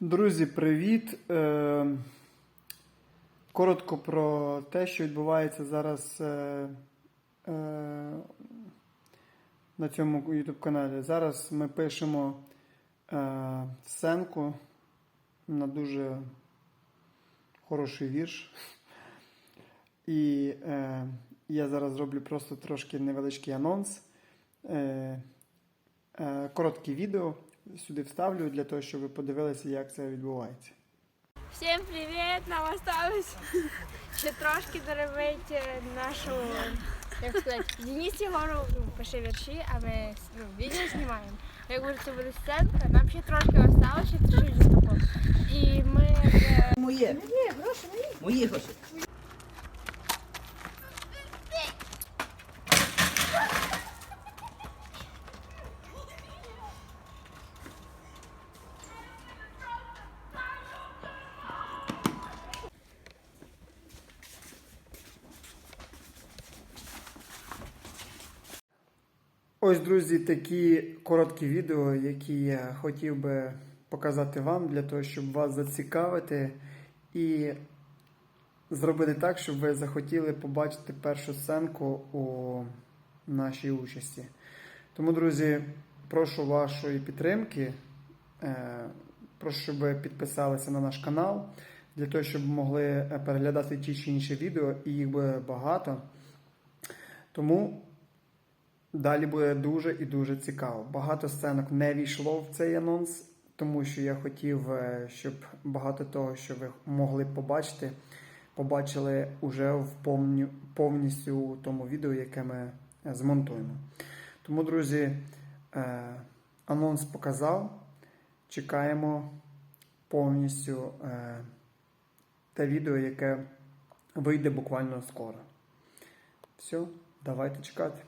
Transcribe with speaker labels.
Speaker 1: Друзі, привіт! Е, Коротко про те, що відбувається зараз е, е, на цьому YouTube каналі. Зараз ми пишемо сценку на дуже хороший вірш. І я зараз зроблю просто трошки невеличкий анонс. Коротке відео сюди вставлю для того, щоб ви подивилися, як це відбувається.
Speaker 2: Всім привіт! Нам осталось ще трошки доробити нашу, як сказати, Денис Єгоров пише вірші, а ми ну, відео знімаємо. Як говорить, це буде сценка, нам ще трошки осталось, ще трішки. І ми вже...
Speaker 3: Моє.
Speaker 2: Гроші мої.
Speaker 3: Мої гроші.
Speaker 1: Ось, друзі, такі короткі відео, які я хотів би показати вам для того, щоб вас зацікавити і зробити так, щоб ви захотіли побачити першу сценку у нашій участі. Тому, друзі, прошу вашої підтримки. Е, Прошу, щоб ви підписалися на наш канал, для того, щоб могли е, переглядати ті чи інші відео, і їх буде багато. Тому Далі буде дуже і дуже цікаво. Багато сценок не війшло в цей анонс, тому що я хотів, е, щоб багато того, що ви могли побачити, побачили уже в повні- повністю у тому відео, яке ми е, змонтуємо. Тому, друзі, е, анонс показав. Чекаємо повністю те відео, яке вийде буквально скоро. Все, давайте чекати.